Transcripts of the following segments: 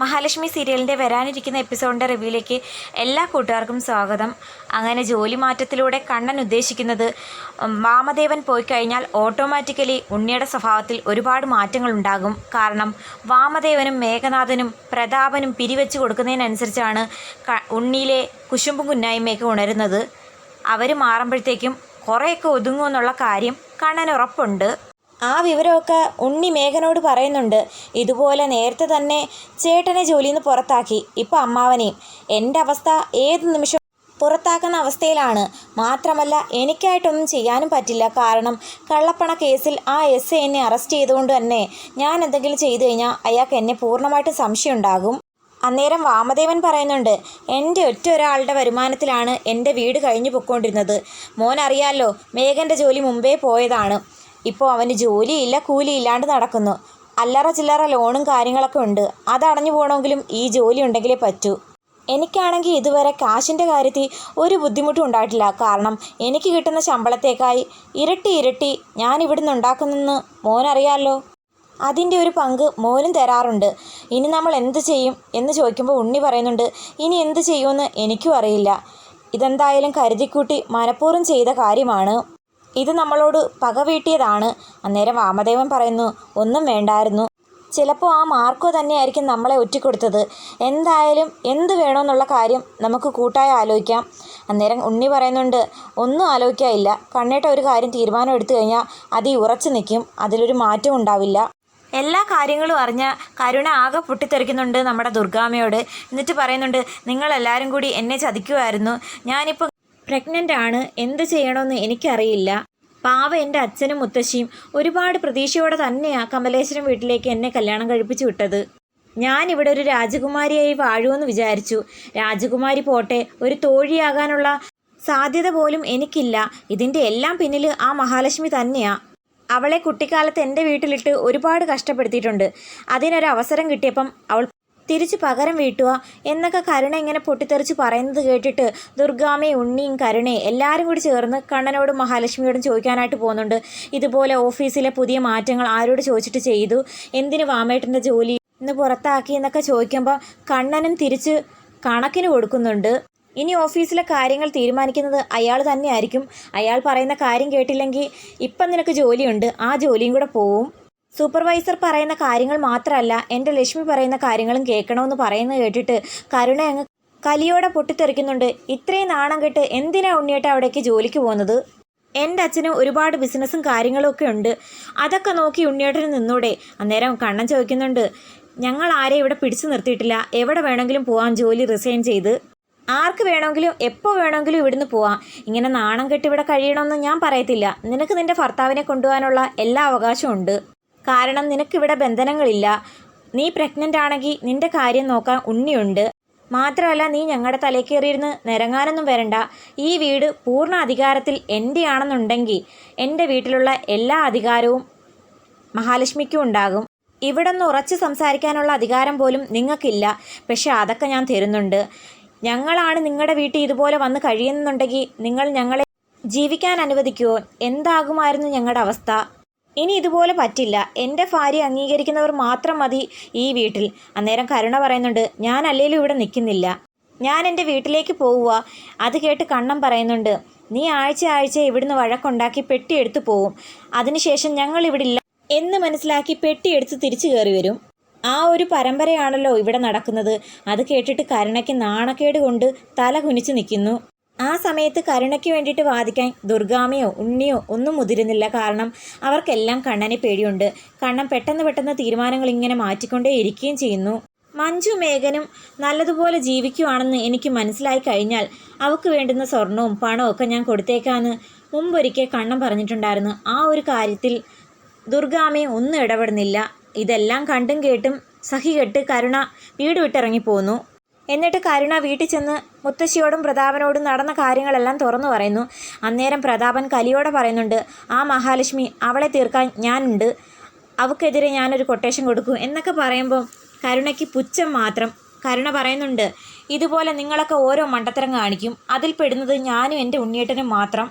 മഹാലക്ഷ്മി സീരിയലിന്റെ വരാനിരിക്കുന്ന എപ്പിസോഡിന്റെ റിവ്യൂയിലേക്ക് എല്ലാ കൂട്ടുകാർക്കും സ്വാഗതം. അങ്ങനെ ജോലി മാറ്റത്തിലൂടെ കണ്ണൻ ഉദ്ദേശിക്കുന്നത് വാമദേവൻ പോയി കഴിഞ്ഞാൽ ഓട്ടോമാറ്റിക്കലി ഉണ്ണിയുടെ സ്വഭാവത്തിൽ ഒരുപാട് മാറ്റങ്ങൾ ഉണ്ടാകും. കാരണം വാമദേവനും മേഘനാഥനും പ്രതാപനും പിരിവെച്ച് കൊടുക്കുന്നതിനനുസരിച്ചാണ് ഉണ്ണിയിലെ കുശുമ്പും കുന്നായ്മയൊക്കെ ഉണരുന്നത്. അവർ മാറുമ്പോഴത്തേക്കും കുറേയൊക്കെ ഒതുങ്ങുമെന്നുള്ള കാര്യം കണ്ണൻ ഉറപ്പുണ്ട്. ആ വിവരമൊക്കെ ഉണ്ണി മേഘനോട് പറയുന്നുണ്ട്. ഇതുപോലെ നേരത്തെ തന്നെ ചേട്ടനെ ജോലിയിൽ നിന്ന് പുറത്താക്കി. ഇപ്പം അമ്മാവനെയും. എന്റെ അവസ്ഥ ഏത് നിമിഷം പുറത്താക്കുന്ന അവസ്ഥയിലാണ്. മാത്രമല്ല എനിക്കായിട്ടൊന്നും ചെയ്യാനും പറ്റില്ല. കാരണം കള്ളപ്പണ കേസിൽ ആ എസ് എന്നെ അറസ്റ്റ് ചെയ്തുകൊണ്ട് തന്നെ ഞാൻ എന്തെങ്കിലും ചെയ്തു കഴിഞ്ഞാൽ അയാൾക്ക് എന്നെ പൂർണമായിട്ട് സംശയം ഉണ്ടാകും അന്നേരം വാമദേവൻ പറയുന്നുണ്ട് എന്റെ ഒറ്റ ഒരാളുടെ വരുമാനത്തിലാണ് എന്റെ വീട് കഴിഞ്ഞു പൊയ്ക്കൊണ്ടിരുന്നത്. മോൻ അറിയാലോ മേഘന്റെ ജോലി മുമ്പേ പോയതാണ്. ഇപ്പോൾ അവന് ജോലിയില്ല കൂലിയില്ലാണ്ട് നടക്കുന്നു. അല്ലറ ചില്ലറ ലോണും കാര്യങ്ങളൊക്കെ ഉണ്ട്. അതടഞ്ഞു പോകണമെങ്കിലും ഈ ജോലി ഉണ്ടെങ്കിലേ പറ്റൂ. എനിക്കാണെങ്കിൽ ഇതുവരെ കാശിന്റെ കാര്യത്തിൽ ഒരു ബുദ്ധിമുട്ടും ഉണ്ടായിട്ടില്ല. കാരണം എനിക്ക് കിട്ടുന്ന ശമ്പളത്തേക്കായി ഇരട്ടി ഇരട്ടി ഞാൻ ഇവിടുന്ന് ഉണ്ടാക്കുന്നെന്ന് മോനറിയാമല്ലോ അതിന്റെ ഒരു പങ്ക് മോനും തരാറുണ്ട്. ഇനി നമ്മൾ എന്ത് ചെയ്യും എന്ന് ചോദിക്കുമ്പോൾ ഉണ്ണി പറയുന്നുണ്ട് ഇനി എന്ത് ചെയ്യുമെന്ന് എനിക്കും അറിയില്ല. ഇതെന്തായാലും കരുതിക്കൂട്ടി മനഃപൂർവം ചെയ്ത കാര്യമാണ്. ഇത് നമ്മളോട് പക വീട്ടിയതാണ്. അന്നേരം വാമദേവൻ പറയുന്നു ഒന്നും വേണ്ടായിരുന്നു. ചിലപ്പോൾ ആ മാർക്കോ തന്നെയായിരിക്കും നമ്മളെ ഒറ്റിക്കൊടുത്തത്. എന്തായാലും എന്ത് വേണമെന്നുള്ള കാര്യം നമുക്ക് കൂട്ടായി ആലോചിക്കാം. അന്നേരം ഉണ്ണി പറയുന്നുണ്ട് ഒന്നും ആലോചിക്കാനില്ല. കണ്ണേട്ട ഒരു കാര്യം തീരുമാനം എടുത്തു കഴിഞ്ഞാൽ അത് ഉറച്ചു നിൽക്കും അതിലൊരു മാറ്റം ഉണ്ടാവില്ല. എല്ലാ കാര്യങ്ങളും അറിഞ്ഞ കരുണ ആകെ പൊട്ടിത്തെറിക്കുന്നുണ്ട് നമ്മുടെ ദുർഗാമ്മയോട്. എന്നിട്ട് പറയുന്നുണ്ട് നിങ്ങളെല്ലാവരും കൂടി എന്നെ ചതിക്കുമായിരുന്നു ഞാനിപ്പോൾ പ്രഗ്നന്റ് ആണ് എന്ത് ചെയ്യണമെന്ന് എനിക്കറിയില്ല. പാവ എന്റെ അച്ഛനും മുത്തശ്ശിയും ഒരുപാട് പ്രതീക്ഷയോടെ തന്നെയാണ് കമലേശ്വരം വീട്ടിലേക്ക് എന്നെ കല്യാണം കഴിപ്പിച്ചു വിട്ടത്. ഞാനിവിടെ ഒരു രാജകുമാരിയായി വാഴുമെന്ന് വിചാരിച്ചു. രാജകുമാരി പോട്ടെ ഒരു തോഴിയാകാനുള്ള സാധ്യത പോലും എനിക്കില്ല. ഇതിന്റെ എല്ലാം പിന്നിൽ ആ മഹാലക്ഷ്മി തന്നെയാ. അവളെ കുട്ടിക്കാലത്ത് എന്റെ വീട്ടിലിട്ട് ഒരുപാട് കഷ്ടപ്പെടുത്തിയിട്ടുണ്ട്. അതിനൊരവസരം കിട്ടിയപ്പം അവൾ തിരിച്ചു പകരം വീട്ടുക എന്നൊക്കെ കരുണ ഇങ്ങനെ പൊട്ടിത്തെറിച്ച് പറയുന്നത് കേട്ടിട്ട് ദുർഗാമയും ഉണ്ണിയും കരുണയും എല്ലാവരും കൂടി ചേർന്ന് കണ്ണനോടും മഹാലക്ഷ്മിയോടും ചോദിക്കാനായിട്ട് പോകുന്നുണ്ട്. ഇതുപോലെ ഓഫീസിലെ പുതിയ മാറ്റങ്ങൾ ആരോട് ചോദിച്ചിട്ട് ചെയ്തു? എന്തിന് വാമേട്ടന്റെ ജോലി ഇന്ന് പുറത്താക്കി എന്നൊക്കെ ചോദിക്കുമ്പോൾ കണ്ണനും തിരിച്ച് കണക്കിന് കൊടുക്കുന്നുണ്ട്. ഇനി ഓഫീസിലെ കാര്യങ്ങൾ തീരുമാനിക്കുന്നത് അയാൾ തന്നെയായിരിക്കും. അയാൾ പറയുന്ന കാര്യം കേട്ടില്ലെങ്കിൽ ഇപ്പം നിനക്ക് ജോലിയുണ്ട്. ആ ജോലിയും കൂടെ പോവും. സൂപ്പർവൈസർ പറയുന്ന കാര്യങ്ങൾ മാത്രമല്ല എന്റെ ലക്ഷ്മി പറയുന്ന കാര്യങ്ങളും കേൾക്കണമെന്ന് പറയുന്നത് കേട്ടിട്ട് കരുണ അങ്ങ് കലിയോടെ പൊട്ടിത്തെറിക്കുന്നുണ്ട്. ഇത്രയും നാണം കെട്ട് എന്തിനാ ഉണ്ണിയേട്ട അവിടേക്ക് ജോലിക്ക് പോകുന്നത്? എന്റെ അച്ഛന് ഒരുപാട് ബിസിനസ്സും കാര്യങ്ങളും ഒക്കെ ഉണ്ട്. അതൊക്കെ നോക്കി ഉണ്ണിയേട്ടന് നിന്നൂടെ. അന്നേരം കണ്ണൻ ചോദിക്കുന്നുണ്ട് ഞങ്ങൾ ആരെ ഇവിടെ പിടിച്ചു നിർത്തിയിട്ടില്ല. എവിടെ വേണമെങ്കിലും പോവാൻ ജോലി റിസൈൻ ചെയ്ത്. ആർക്ക് വേണമെങ്കിലും എപ്പോൾ വേണമെങ്കിലും ഇവിടുന്ന് പോവാം. ഇങ്ങനെ നാണം കെട്ട് ഇവിടെ കഴിയണമെന്ന് ഞാൻ പറയത്തില്ല. നിനക്ക് നിന്റെ ഭർത്താവിനെ കൊണ്ടുപോകാനുള്ള എല്ലാ അവകാശവും ഉണ്ട്. കാരണം നിനക്കിവിടെ ബന്ധനങ്ങളില്ല. നീ പ്രഗ്നന്റ് ആണെങ്കിൽ നിന്റെ കാര്യം നോക്കാൻ ഉണ്ണിയുണ്ട്. മാത്രമല്ല നീ ഞങ്ങളുടെ തലേക്കേറിയിരുന്ന് നിരങ്ങാനൊന്നും വരണ്ട. ഈ വീട് പൂർണ അധികാരത്തിൽ എന്റെ ആണെന്നുണ്ടെങ്കിൽ എന്റെ വീട്ടിലുള്ള എല്ലാ അധികാരവും മഹാലക്ഷ്മിക്കും ഉണ്ടാകും. ഇവിടെ നിന്ന് ഉറച്ച് സംസാരിക്കാനുള്ള അധികാരം പോലും നിങ്ങൾക്കില്ല. പക്ഷേ അതൊക്കെ ഞാൻ തരുന്നുണ്ട്. ഞങ്ങളാണ് നിങ്ങളുടെ വീട്ടിൽ ഇതുപോലെ വന്ന് കഴിയുന്നുണ്ടെങ്കിൽ നിങ്ങൾ ഞങ്ങളെ ജീവിക്കാൻ അനുവദിക്കുമോ എന്താകുമായിരുന്നു ഞങ്ങളുടെ അവസ്ഥ? ഇനി ഇതുപോലെ പറ്റില്ല. എന്റെ ഭാര്യ അംഗീകരിക്കുന്നവർ മാത്രം മതി ഈ വീട്ടിൽ. അന്നേരം കരുണ പറയുന്നുണ്ട് ഞാൻ അല്ലേലും ഇവിടെ നിൽക്കുന്നില്ല. ഞാൻ എന്റെ വീട്ടിലേക്ക് പോവുക അത് കേട്ട് കണ്ണം പറയുന്നുണ്ട് നീ ആഴ്ച ആഴ്ച ഇവിടുന്ന് വഴക്കുണ്ടാക്കി പെട്ടിയെടുത്ത് പോവും. അതിനുശേഷം ഞങ്ങൾ ഇവിടെ ഇല്ല എന്ന് മനസ്സിലാക്കി പെട്ടിയെടുത്ത് തിരിച്ചു കയറി വരും. ആ ഒരു പരമ്പരയാണല്ലോ ഇവിടെ നടക്കുന്നത്. അത് കേട്ടിട്ട് കരുണയ്ക്ക് നാണക്കേട് കൊണ്ട് തല കുനിച്ച് നിൽക്കുന്നു. ആ സമയത്ത് കരുണയ്ക്ക് വേണ്ടിയിട്ട് വാദിക്കാൻ ദുർഗാമയോ ഉണ്ണിയോ ഒന്നും മുതിരുന്നില്ല. കാരണം അവർക്കെല്ലാം കണ്ണനെ പേടിയുണ്ട്. കണ്ണൻ പെട്ടെന്ന് പെട്ടെന്ന് തീരുമാനങ്ങൾ ഇങ്ങനെ മാറ്റിക്കൊണ്ടേ ഇരിക്കുകയും ചെയ്യുന്നു. മഞ്ജു മേഘനും നല്ലതുപോലെ ജീവിക്കുവാണെന്ന് എനിക്ക് മനസ്സിലായി കഴിഞ്ഞാൽ അവൾക്ക് വേണ്ടുന്ന സ്വർണവും പണവും ഒക്കെ ഞാൻ കൊടുത്തേക്കാന്ന് മുമ്പൊരിക്കൽ കണ്ണൻ പറഞ്ഞിട്ടുണ്ടായിരുന്നു. ആ ഒരു കാര്യത്തിൽ ദുർഗാമയെ ഒന്നും ഇടപെടുന്നില്ല. ഇതെല്ലാം കണ്ടും കേട്ടും സഹികെട്ട് കരുണ വീട് വിട്ടിറങ്ങിപ്പോന്നു. എന്നിട്ട് കരുണ വീട്ടിൽ ചെന്ന് മുത്തശ്ശിയോടും പ്രതാപനോടും നടന്ന കാര്യങ്ങളെല്ലാം തുറന്നു പറയുന്നു. അന്നേരം പ്രതാപൻ കലിയോടെ പറയുന്നുണ്ട് ആ മഹാലക്ഷ്മി അവളെ തീർക്കാൻ ഞാനുണ്ട്. അവൾക്കെതിരെ ഞാനൊരു കൊട്ടേഷൻ കൊടുക്കും. എന്നൊക്കെ പറയുമ്പോൾ കരുണയ്ക്ക് പുച്ഛം മാത്രം കരുണ പറയുന്നുണ്ട് ഇതുപോലെ നിങ്ങളൊക്കെ ഓരോ മണ്ടത്തരം കാണിക്കും. അതിൽ പെടുന്നത് ഞാനും എന്റെ ഉണ്ണിയേട്ടനും മാത്രം.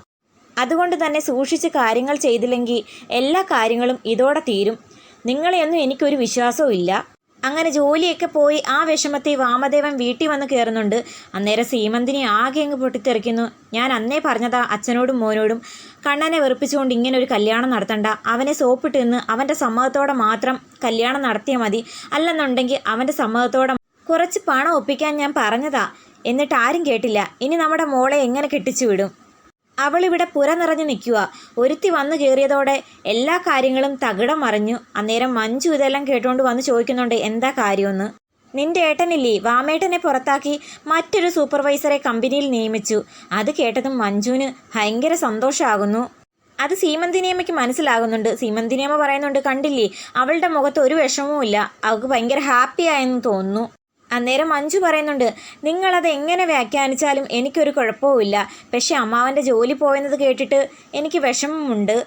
അതുകൊണ്ട് തന്നെ സൂക്ഷിച്ച് കാര്യങ്ങൾ ചെയ്തില്ലെങ്കിൽ എല്ലാ കാര്യങ്ങളും ഇതോടെ തീരും. നിങ്ങളെയൊന്നും എനിക്കൊരു വിശ്വാസവും ഇല്ല. അങ്ങനെ ജോലിയൊക്കെ പോയി ആ വിഷമത്തിൽ വാമദേവൻ വീട്ടിൽ വന്ന് കയറുന്നുണ്ട്. അന്നേരം സീമന്തിനെ ആകെ അങ്ങ് പൊട്ടിത്തെറിക്കുന്നു. ഞാൻ അന്നേ പറഞ്ഞതാ അച്ഛനോടും മോനോടും. കണ്ണനെ വെറുപ്പിച്ചുകൊണ്ട് ഇങ്ങനെ ഒരു കല്യാണം നടത്തണ്ട. അവനെ സോപ്പിട്ട് നിന്ന് അവന്റെ സമ്മതത്തോടെ മാത്രം കല്യാണം നടത്തിയാൽ മതി. അല്ലെന്നുണ്ടെങ്കിൽ അവന്റെ സമ്മതത്തോടെ കുറച്ച് പണം ഒപ്പിക്കാൻ ഞാൻ പറഞ്ഞതാ. എന്നിട്ട് ആരും കേട്ടില്ല. ഇനി നമ്മുടെ മോളെ എങ്ങനെ കെട്ടിച്ചു വിടും? അവളിവിടെ പുര നിറഞ്ഞു നിൽക്കുക. ഒരുത്തി വന്നു കയറിയതോടെ എല്ലാ കാര്യങ്ങളും തകിടം മറിഞ്ഞു. അന്നേരം മഞ്ജു ഇതെല്ലാം കേട്ടുകൊണ്ട് വന്ന് ചോദിക്കുന്നുണ്ട് എന്താ കാര്യമെന്ന്? നിന്റെ ഏട്ടനില്ലേ? വാമേട്ടനെ പുറത്താക്കി മറ്റൊരു സൂപ്പർവൈസറെ കമ്പനിയിൽ നിയമിച്ചു. അത് കേട്ടതും മഞ്ജുവിന് ഭയങ്കര സന്തോഷമാകുന്നു അത് സീമന്തിനിയമ്മയ്ക്ക് മനസ്സിലാകുന്നുണ്ട്. സീമന്തിനിയമ്മ പറയുന്നുണ്ട് കണ്ടില്ലേ? അവളുടെ മുഖത്ത് ഒരു വിഷമവും ഇല്ല അവൾക്ക് ഭയങ്കര ഹാപ്പി ആയെന്ന് തോന്നുന്നു. അന്നേരം മഞ്ജു പറയുന്നുണ്ട് നിങ്ങളത് എങ്ങനെ വ്യാഖ്യാനിച്ചാലും എനിക്കൊരു കുഴപ്പവുമില്ല. പക്ഷെ അമ്മാവന്റെ ജോലി പോയെന്നത് കേട്ടിട്ട് എനിക്ക് വിഷമമുണ്ട്.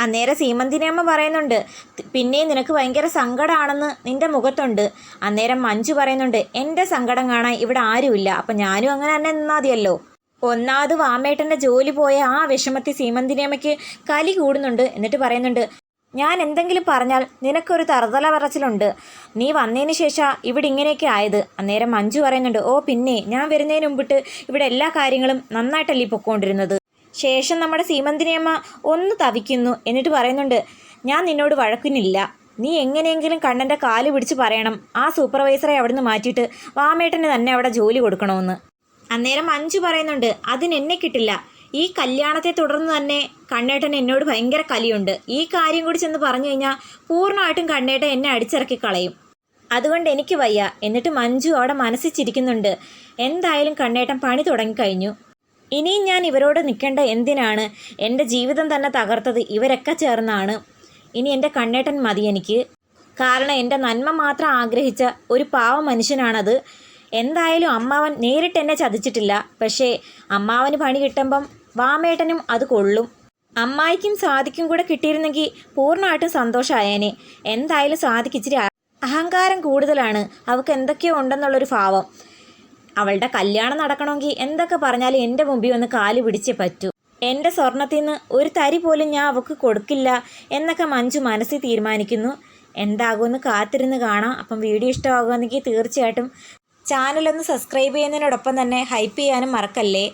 അന്നേരം സീമന്തിനിയമ്മ പറയുന്നുണ്ട് പിന്നെ നിനക്ക് ഭയങ്കര സങ്കടമാണെന്ന് നിന്റെ മുഖത്തുണ്ട്. അന്നേരം മഞ്ജു പറയുന്നുണ്ട് എന്റെ സങ്കടം കാണാൻ ഇവിടെ ആരുമില്ല. അപ്പം ഞാനും അങ്ങനെ തന്നെ നിന്നാതിയല്ലോ ഒന്നാമത് വാമേട്ടന്റെ ജോലി പോയ ആ വിഷമത്തിൽ സീമന്തിനിയമ്മയ്ക്ക് കലി കൂടുന്നുണ്ട്. എന്നിട്ട് പറയുന്നുണ്ട് ഞാൻ എന്തെങ്കിലും പറഞ്ഞാൽ നിനക്കൊരു തറുതല പറച്ചിലുണ്ട്. നീ വന്നതിന് ശേഷം ഇവിടെ ഇങ്ങനെയൊക്കെ ആയത്. അന്നേരം മഞ്ജു പറയുന്നുണ്ട് ഓ പിന്നെ ഞാൻ വരുന്നതിന് മുമ്പിട്ട് ഇവിടെ എല്ലാ കാര്യങ്ങളും നന്നായിട്ടല്ലേ പൊക്കോണ്ടിരുന്നത്. ശേഷം നമ്മുടെ സീമന്തിനിയമ്മ ഒന്ന് തവിക്കുന്നു എന്നിട്ട് പറയുന്നുണ്ട് ഞാൻ നിന്നോട് വഴക്കിനില്ല നീ എങ്ങനെയെങ്കിലും കണ്ണന്റെ കാൽ പിടിച്ച് പറയണം. ആ സൂപ്പർവൈസറെ അവിടുന്ന് മാറ്റിയിട്ട് വാമേട്ടന് തന്നെ അവിടെ ജോലി കൊടുക്കണമെന്ന്. അന്നേരം മഞ്ജു പറയുന്നുണ്ട് അതിനെന്നെ കിട്ടില്ല. ഈ കല്യാണത്തെ തുടർന്ന് തന്നെ കണ്ണേട്ടൻ എന്നോട് ഭയങ്കര കലിയുണ്ട്. ഈ കാര്യം കൂടി ചെന്ന് പറഞ്ഞു കഴിഞ്ഞാൽ പൂർണമായിട്ടും കണ്ണേട്ടൻ എന്നെ അടിച്ചിറക്കി കളയും. അതുകൊണ്ട് എനിക്ക് വയ്യ. എന്നിട്ട് മഞ്ജു അവിടെ മനസ്സിച്ചിരിക്കുന്നുണ്ട്. എന്തായാലും കണ്ണേട്ടൻ പണി തുടങ്ങിക്കഴിഞ്ഞു. ഇനിയും ഞാൻ ഇവരോട് നിൽക്കേണ്ട എന്തിനാണ്? എന്റെ ജീവിതം തന്നെ തകർത്തത് ഇവരൊക്കെ ചേർന്നാണ്. ഇനി എന്റെ കണ്ണേട്ടൻ മതി എനിക്ക്. കാരണം എന്റെ നന്മ മാത്രം ആഗ്രഹിച്ച ഒരു പാവ മനുഷ്യനാണത്. എന്തായാലും അമ്മാവൻ നേരിട്ട് എന്നെ ചതിച്ചിട്ടില്ല. പക്ഷേ അമ്മാവന് പണി കിട്ടുമ്പം വാമേട്ടനും അത് കൊള്ളും. അമ്മായിക്കും സാധിക്കും കൂടെ കിട്ടിയിരുന്നെങ്കിൽ പൂർണമായിട്ടും സന്തോഷമായേനെ എന്തായാലും സാധിക്കിച്ചിരി അഹങ്കാരം കൂടുതലാണ്. അവൾക്ക് എന്തൊക്കെയോ ഉണ്ടെന്നുള്ളൊരു ഭാവം. അവളുടെ കല്യാണം നടക്കണമെങ്കിൽ എന്തൊക്കെ പറഞ്ഞാലും എന്റെ മുമ്പിൽ ഒന്ന് കാൽ പിടിച്ചേ പറ്റൂ. എന്റെ സ്വർണത്തിൽ നിന്ന് ഒരു തരി പോലും ഞാൻ അവൾക്ക് കൊടുക്കില്ല എന്നൊക്കെ മഞ്ജു മനസ്സിൽ തീരുമാനിക്കുന്നു. എന്താകുമെന്ന് കാത്തിരുന്ന് കാണാം. അപ്പം വീഡിയോ ഇഷ്ടമാകുമെന്നെങ്കിൽ തീർച്ചയായിട്ടും ചാനലൊന്ന് സബ്സ്ക്രൈബ് ചെയ്യുന്നതിനോടൊപ്പം തന്നെ ഹൈപ്പ് ചെയ്യാനും മറക്കല്ലേ?